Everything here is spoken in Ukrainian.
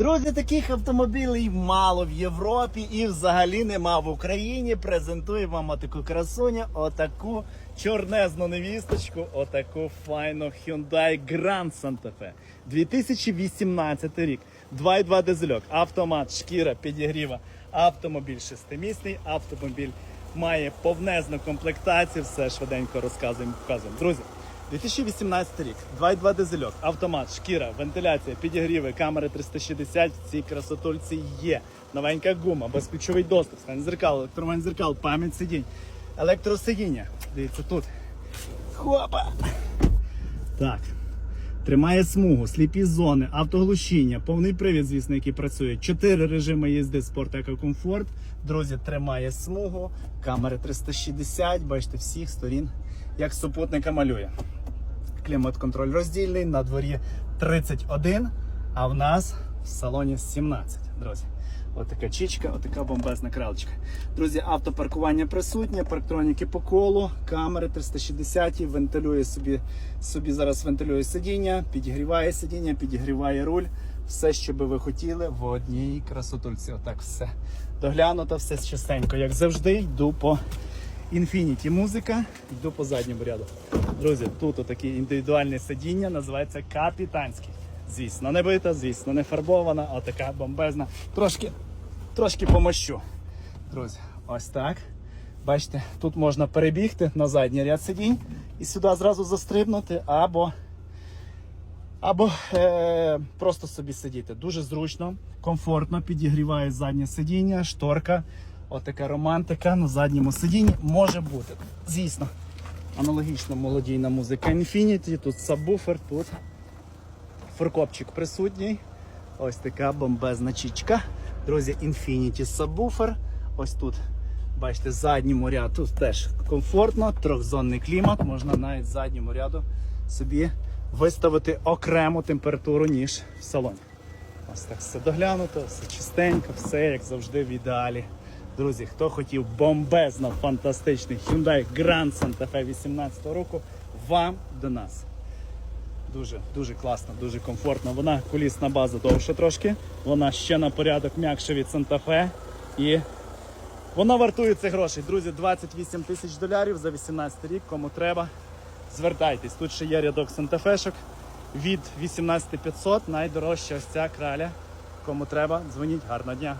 Друзі, таких автомобілів мало в Європі і взагалі нема в Україні. Презентуємо вам таку красуню, отаку чорнезну невісточку, отаку файну Hyundai Grand Santa Fe. 2018 рік. 2,2 дизельок, автомат, шкіра, підігріва, автомобіль шестимісний, автомобіль має повнезну комплектацію, все швиденько розказуємо, показуємо. Друзі, 2018 рік, 2,2 дизельок, автомат, шкіра, вентиляція, підігріви, камери 360 в цій красотульці є. Новенька гума, безключовий доступ, зеркал, електромань зеркал, пам'ять сидінь, електросидіння. Дивіться тут. Хопа! Так. Тримає смугу, сліпі зони, автоглушіння, повний привід, звісно, який працює. Чотири режими їзди спорт екокомфорт. Друзі, тримає смугу, камери 360, бачите, всіх сторін, як супутника малює. Клімат-контроль роздільний, на дворі 31, а в нас в салоні 17, друзі. Отака чічка, отака бомбезна кралечка. Друзі, автопаркування присутнє, парктроніки по колу, камери 360, вентилює собі, собі зараз вентилює сидіння, підігріває сидіння, підігріває руль. Все, що би ви хотіли в одній красотульці. Отак все доглянуто, все чистенько. Як завжди, йду по Infinity музика, йду по задньому ряду. Друзі, тут отакі індивідуальне сидіння, називається капітанське. Звісно, не бита, звісно, не фарбована, а така бомбезна. Трошки, трошки помощу. Друзі, ось так. Бачите, тут можна перебігти на задній ряд сидінь і сюди зразу застрибнути, або, або е, просто собі сидіти. Дуже зручно, комфортно, підігріває заднє сидіння, шторка. Отака романтика на задньому сидінні може бути. Звісно, аналогічно молодійна музика Infinity, тут сабвуфер, тут форкопчик присутній. Ось така бомбезна чічка. Друзі, Infinity сабвуфер. Ось тут, бачите, задньому ряду тут теж комфортно, трьохзонний клімат. Можна навіть задньому ряду собі виставити окрему температуру, ніж в салоні. Ось так все доглянуто, все чистенько, все як завжди в ідеалі. Друзі, хто хотів бомбезно фантастичний Hyundai Grand Santa Fe 18 року, вам до нас. Дуже дуже класно, дуже комфортно. Вона колісна база довше трошки. Вона ще на порядок м'якша від Fe. І вона вартує цих грошей. Друзі, 28 тисяч доларів за 18 рік. Кому треба, звертайтесь. Тут ще є рядок Fe-шок від 18500. Найдорожча ось ця краля. Кому треба, дзвоніть. Гарного дня.